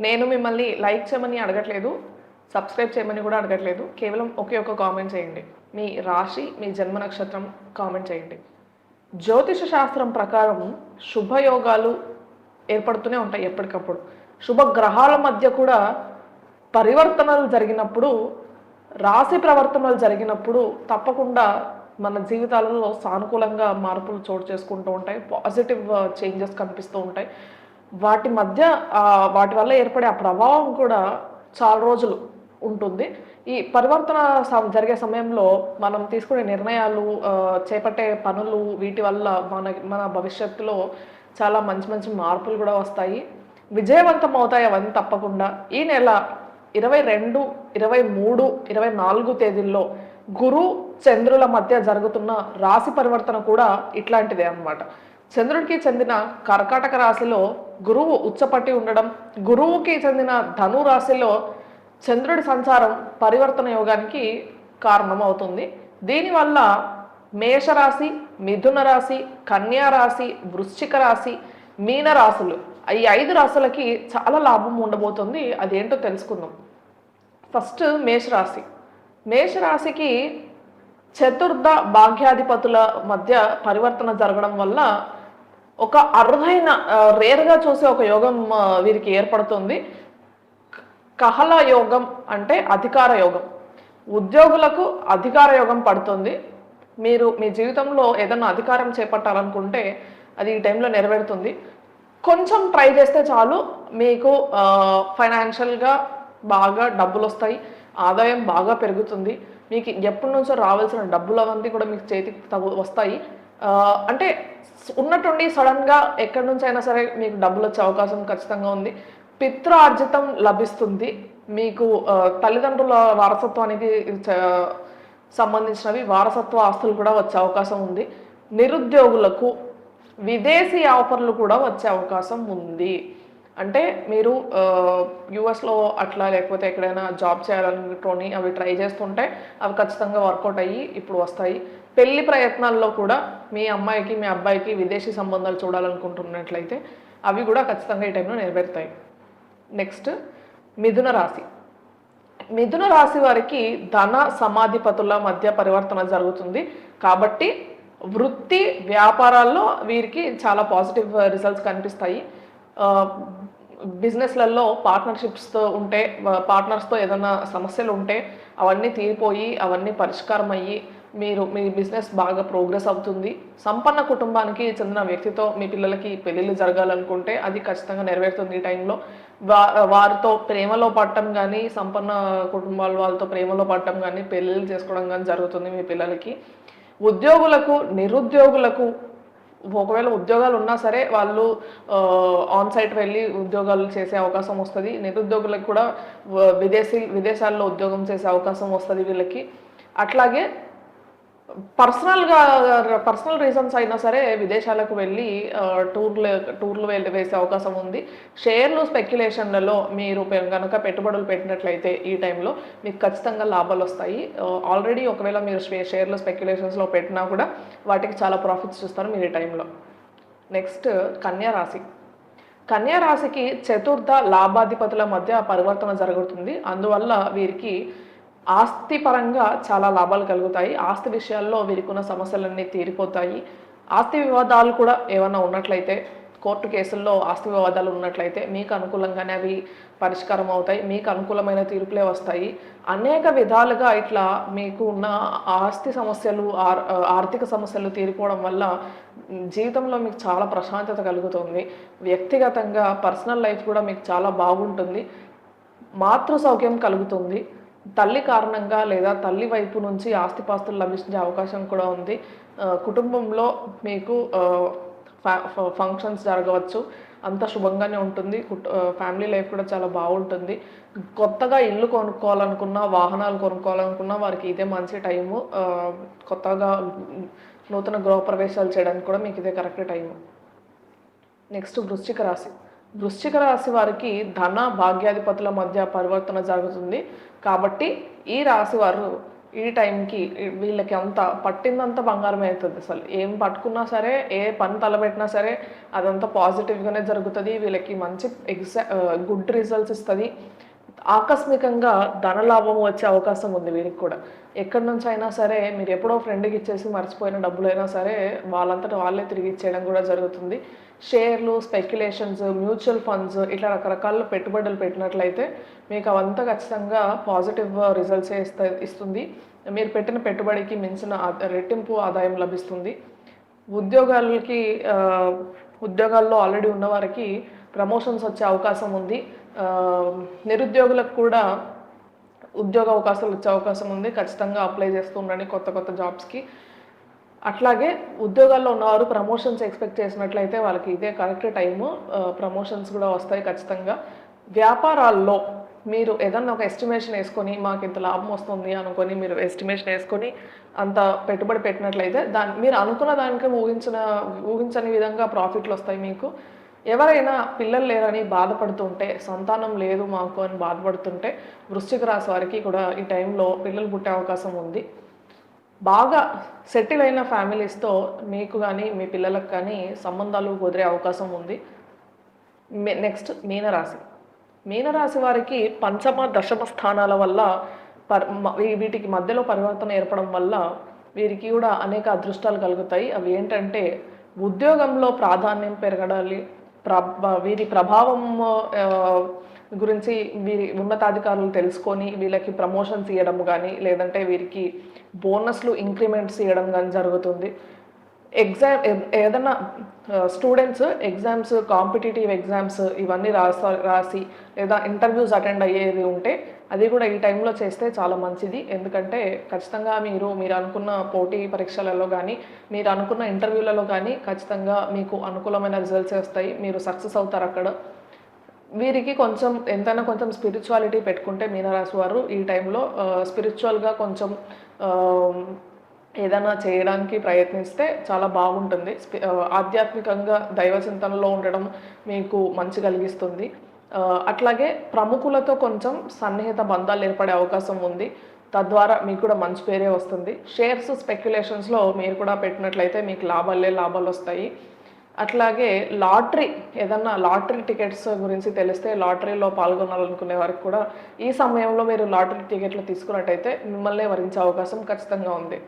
నేను మిమ్మల్ని లైక్ చేయమని అడగట్లేదు సబ్స్క్రైబ్ చేయమని కూడా అడగట్లేదు. కేవలం ఒకే ఒక కామెంట్ చేయండి. మీ రాశి మీ జన్మ నక్షత్రం కామెంట్ చేయండి. జ్యోతిష శాస్త్రం ప్రకారం శుభయోగాలు ఏర్పడుతూనే ఉంటాయి ఎప్పటికప్పుడు. శుభ గ్రహాల మధ్య కూడా పరివర్తనలు జరిగినప్పుడు రాశి ప్రవర్తనలు జరిగినప్పుడు తప్పకుండా మన జీవితాలలో సానుకూలంగా మార్పులు చోటు చేసుకుంటూ ఉంటాయి. పాజిటివ్ చేంజెస్ uh, కనిపిస్తూ ఉంటాయి. వాటి మధ్య వాటి వల్ల ఏర్పడే ఆ ప్రభావం కూడా చాలా రోజులు ఉంటుంది. ఈ పరివర్తన జరిగే సమయంలో మనం తీసుకునే నిర్ణయాలు చేపట్టే పనులు వీటి వల్ల మన మన భవిష్యత్తులో చాలా మంచి మంచి మార్పులు కూడా వస్తాయి. విజయవంతం అవుతాయి అవన్నీ తప్పకుండా. ఈ నెల ఇరవై రెండు ఇరవై మూడు ఇరవై నాలుగు తేదీల్లో గురు చంద్రుల మధ్య జరుగుతున్న రాశి పరివర్తన కూడా ఇట్లాంటిదే అన్నమాట. చంద్రుడికి చెందిన కర్కాటక రాశిలో గురువు ఉచ్చపట్టి ఉండడం గురువుకి చెందిన ధను రాశిలో చంద్రుడి సంచారం పరివర్తన యోగానికి కారణమవుతుంది. దీనివల్ల మేషరాశి మిథున రాశి కన్యా రాశి వృశ్చిక రాశి మీన రాశులు ఈ ఐదు రాశులకి చాలా లాభం ఉండబోతుంది. అదేంటో తెలుసుకుందాం. ఫస్ట్ మేషరాశి. మేషరాశికి చతుర్థ భాగ్యాధిపతుల మధ్య పరివర్తన జరగడం వల్ల ఒక అరుదైన రేర్గా చూసే ఒక యోగం వీరికి ఏర్పడుతుంది. కహల యోగం అంటే అధికార యోగం. ఉద్యోగులకు అధికార యోగం పడుతుంది. మీరు మీ జీవితంలో ఏదైనా అధికారం చేపట్టాలనుకుంటే అది ఈ టైంలో నెరవేరుతుంది. కొంచెం ట్రై చేస్తే చాలు. మీకు ఫైనాన్షియల్గా బాగా డబ్బులు వస్తాయి ఆదాయం బాగా పెరుగుతుంది. మీకు ఎప్పటి నుంచో రావాల్సిన డబ్బులు అవన్నీ కూడా మీకు చేతికి తగు వస్తాయి. అంటే ఉన్నట్టుండి సడన్గా ఎక్కడి నుంచి అయినా సరే మీకు డబ్బులు వచ్చే అవకాశం ఖచ్చితంగా ఉంది. పిత్రార్జితం లభిస్తుంది. మీకు తల్లిదండ్రుల వారసత్వానికి చ- సంబంధించినవి వారసత్వ ఆస్తులు కూడా వచ్చే అవకాశం ఉంది. నిరుద్యోగులకు విదేశీ ఆఫర్లు కూడా వచ్చే అవకాశం ఉంది. అంటే మీరు యుఎస్లో అట్లా లేకపోతే ఎక్కడైనా జాబ్ చేయాలనుకొని అవి ట్రై చేస్తుంటే అవి ఖచ్చితంగా వర్కౌట్ అయ్యి ఇప్పుడు వస్తాయి. పెళ్ళి ప్రయత్నాల్లో కూడా మీ అమ్మాయికి మీ అబ్బాయికి విదేశీ సంబంధాలు చూడాలనుకుంటున్నట్లయితే అవి కూడా ఖచ్చితంగా ఈ టైంలో నెరవేరుతాయి. నెక్స్ట్ మిథున రాశి. మిథున రాశి వారికి ధన సమాధిపతుల మధ్య పరివర్తన జరుగుతుంది. కాబట్టి వృత్తి వ్యాపారాల్లో వీరికి చాలా పాజిటివ్ రిజల్ట్స్ కనిపిస్తాయి. బిజినెస్లలో పార్ట్నర్షిప్స్తో ఉంటే పార్ట్నర్స్తో ఏదైనా సమస్యలు ఉంటే అవన్నీ తీరిపోయి అవన్నీ పరిష్కారం అయ్యి మీరు మీ బిజినెస్ బాగా ప్రోగ్రెస్ అవుతుంది. సంపన్న కుటుంబానికి చెందిన వ్యక్తితో మీ పిల్లలకి పెళ్ళిళ్ళు జరగాలనుకుంటే అది ఖచ్చితంగా నెరవేరుతుంది ఈ టైంలో వా వారితో ప్రేమలో పడటం కానీ సంపన్న కుటుంబాల వాళ్ళతో ప్రేమలో పడటం కానీ పెళ్ళిళ్ళు చేసుకోవడం కానీ జరుగుతుంది మీ పిల్లలకి. ఉద్యోగులకు నిరుద్యోగులకు ఒకవేళ ఉద్యోగాలు ఉన్నా సరే వాళ్ళు ఆన్ సైట్ వెళ్ళి ఉద్యోగాలు చేసే అవకాశం వస్తుంది. నిరుద్యోగులకు కూడా విదేశీ విదేశాల్లో ఉద్యోగం చేసే అవకాశం వస్తుంది వీళ్ళకి. అట్లాగే పర్సనల్గా పర్సనల్ రీజన్స్ అయినా సరే విదేశాలకు వెళ్ళి టూర్లు టూర్లు వెళ్ళి వేసే అవకాశం ఉంది. షేర్లు స్పెక్యులేషన్లలో మీరు కనుక పెట్టుబడులు పెట్టినట్లయితే ఈ టైంలో మీకు ఖచ్చితంగా లాభాలు వస్తాయి. ఆల్రెడీ ఒకవేళ మీరు షేర్లు స్పెక్యులేషన్స్లో పెట్టినా కూడా వాటికి చాలా ప్రాఫిట్స్ చూస్తారు మీరు ఈ టైంలో. నెక్స్ట్ కన్యా రాశి కన్యా రాశికి చతుర్థ లాభాధిపతుల మధ్య పరివర్తన జరుగుతుంది. అందువల్ల వీరికి ఆస్తి పరంగా చాలా లాభాలు కలుగుతాయి. ఆస్తి విషయాల్లో వీరికి ఉన్న సమస్యలన్నీ తీరిపోతాయి. ఆస్తి వివాదాలు కూడా ఏమైనా ఉన్నట్లయితే కోర్టు కేసుల్లో ఆస్తి వివాదాలు ఉన్నట్లయితే మీకు అనుకూలంగానే అవి పరిష్కారం అవుతాయి. మీకు అనుకూలమైన తీర్పులే వస్తాయి. అనేక విధాలుగా ఇట్లా మీకు ఉన్న ఆస్తి సమస్యలు ఆర్- ఆర్థిక సమస్యలు తీరిపోవడం వల్ల జీవితంలో మీకు చాలా ప్రశాంతత కలుగుతుంది. వ్యక్తిగతంగా పర్సనల్ లైఫ్ కూడా మీకు చాలా బాగుంటుంది. మాతృ సౌఖ్యం కలుగుతుంది. తల్లి కారణంగా లేదా తల్లి వైపు నుంచి ఆస్తిపాస్తులు లభించే అవకాశం కూడా ఉంది. కుటుంబంలో మీకు ఫంక్షన్స్ జరగవచ్చు. అంత శుభంగానే ఉంటుంది. ఫ్యామిలీ లైఫ్ కూడా చాలా బాగుంటుంది. కొత్తగా ఇల్లు కొనుక్కోవాలనుకున్నా వాహనాలు కొనుక్కోవాలనుకున్నా వారికి ఇదే మంచి టైము. కొత్తగా నూతన గృహప్రవేశాలు చేయడానికి కూడా మీకు ఇదే కరెక్ట్ టైము. నెక్స్ట్ వృశ్చిక రాశి. వృశ్చిక రాశి వారికి ధన భాగ్యాధిపతుల మధ్య పరివర్తన జరుగుతుంది. కాబట్టి ఈ రాశి వారు ఈ టైంకి వీళ్ళకి అంత పట్టిందంతా బంగారమే అవుతుంది అసలు. ఏం పట్టుకున్నా సరే ఏ పని తలబెట్టినా సరే అదంతా పాజిటివ్గానే జరుగుతుంది. వీళ్ళకి మంచి ఎగ్జా గుడ్ రిజల్ట్స్ ఇస్తుంది. ఆకస్మికంగా ధనలాభం వచ్చే అవకాశం ఉంది వీరికి కూడా. ఎక్కడి నుంచి అయినా సరే మీరు ఎప్పుడో ఫ్రెండ్కి ఇచ్చేసి మర్చిపోయిన డబ్బులైనా సరే వాళ్ళంతట వాళ్ళే తిరిగి ఇచ్చేయడం కూడా జరుగుతుంది. షేర్లు స్పెక్యులేషన్స్ మ్యూచువల్ ఫండ్స్ ఇట్లా రకరకాల పెట్టుబడులు పెట్టినట్లయితే మీకు అవంతా ఖచ్చితంగా పాజిటివ్ రిజల్ట్సే ఇస్తా ఇస్తుంది. మీరు పెట్టిన పెట్టుబడికి మించిన రెట్టింపు ఆదాయం లభిస్తుంది. ఉద్యోగాలకి ఉద్యోగాల్లో ఆల్రెడీ ఉన్నవారికి ప్రమోషన్స్ వచ్చే అవకాశం ఉంది. నిరుద్యోగులకు కూడా ఉద్యోగ అవకాశాలు వచ్చే అవకాశం ఉంది. ఖచ్చితంగా అప్లై చేస్తూ ఉండండి కొత్త కొత్త జాబ్స్కి అట్లాగే ఉద్యోగాల్లో ఉన్నవారు ప్రమోషన్స్ ఎక్స్పెక్ట్ చేసినట్లయితే వాళ్ళకి ఇదే కరెక్ట్ టైము ప్రమోషన్స్ కూడా వస్తాయి ఖచ్చితంగా. వ్యాపారాల్లో మీరు ఏదన్నా ఒక ఎస్టిమేషన్ వేసుకొని మాకు ఇంత లాభం వస్తుంది అనుకొని మీరు ఎస్టిమేషన్ వేసుకొని అంత పెట్టుబడి పెట్టినట్లయితే దాని మీరు అనుకున్న దానికి ఊహించిన ఊహించని విధంగా ప్రాఫిట్లు వస్తాయి మీకు. ఎవరైనా పిల్లలు లేరని బాధపడుతుంటే సంతానం లేదు మాకు అని బాధపడుతుంటే వృశ్చిక రాశి వారికి కూడా ఈ టైంలో పిల్లలు పుట్టే అవకాశం ఉంది. బాగా సెటిల్ అయిన ఫ్యామిలీస్తో మీకు కానీ మీ పిల్లలకు కానీ సంబంధాలు కుదిరే అవకాశం ఉంది. నెక్స్ట్ మీనరాశి. మీనరాశి వారికి పంచమ దశమ స్థానాల వల్ల పర్ వీటికి మధ్యలో పరివర్తన ఏర్పడడం వల్ల వీరికి కూడా అనేక అదృష్టాలు కలుగుతాయి. అవి ఏంటంటే ఉద్యోగంలో ప్రాధాన్యం పెరగడాలి వీరి ప్రభావం గురించి వీరి ఉన్నతాధికారులు తెలుసుకొని వీళ్ళకి ప్రమోషన్స్ ఇవ్వడం కానీ లేదంటే వీరికి బోనస్లు ఇంక్రిమెంట్స్ ఇవ్వడం కానీ జరుగుతుంది. ఎగ్జామ్ ఏదైనా స్టూడెంట్స్ ఎగ్జామ్స్ కాంపిటేటివ్ ఎగ్జామ్స్ ఇవన్నీ రాసా రాసి లేదా ఇంటర్వ్యూస్ అటెండ్ అయ్యేది ఉంటే అది కూడా ఈ టైంలో చేస్తే చాలా మంచిది. ఎందుకంటే ఖచ్చితంగా మీరు మీరు అనుకున్న పోటీ పరీక్షలలో కానీ మీరు అనుకున్న ఇంటర్వ్యూలలో కానీ ఖచ్చితంగా మీకు అనుకూలమైన రిజల్ట్స్ వస్తాయి. మీరు సక్సెస్ అవుతారు అక్కడ. వీరికి కొంచెం ఎంతైనా కొంచెం స్పిరిచువాలిటీ పెట్టుకుంటే మీనరాశి వారు ఈ టైంలో స్పిరిచువల్గా కొంచెం ఏదైనా చేయడానికి ప్రయత్నిస్తే చాలా బాగుంటుంది. స్పి- ఆధ్యాత్మికంగా దైవ చింతనలో ఉండడం మీకు మంచి కలిగిస్తుంది. అట్లాగే ప్రముఖులతో కొంచెం సన్నిహిత బంధాలు ఏర్పడే అవకాశం ఉంది. తద్వారా మీకు కూడా మంచి పేరే వస్తుంది. షేర్స్ స్పెక్యులేషన్స్లో మీరు కూడా పెట్టినట్లయితే మీకు లాభాలే లాభాలు వస్తాయి. అట్లాగే లాటరీ ఏదన్నా లాటరీ టికెట్స్ గురించి తెలిస్తే లాటరీలో పాల్గొనాలనుకునే వారికి కూడా ఈ సమయంలో మీరు లాటరీ టికెట్లు తీసుకున్నట్టయితే మిమ్మల్ని వరించే అవకాశం ఖచ్చితంగా ఉంది.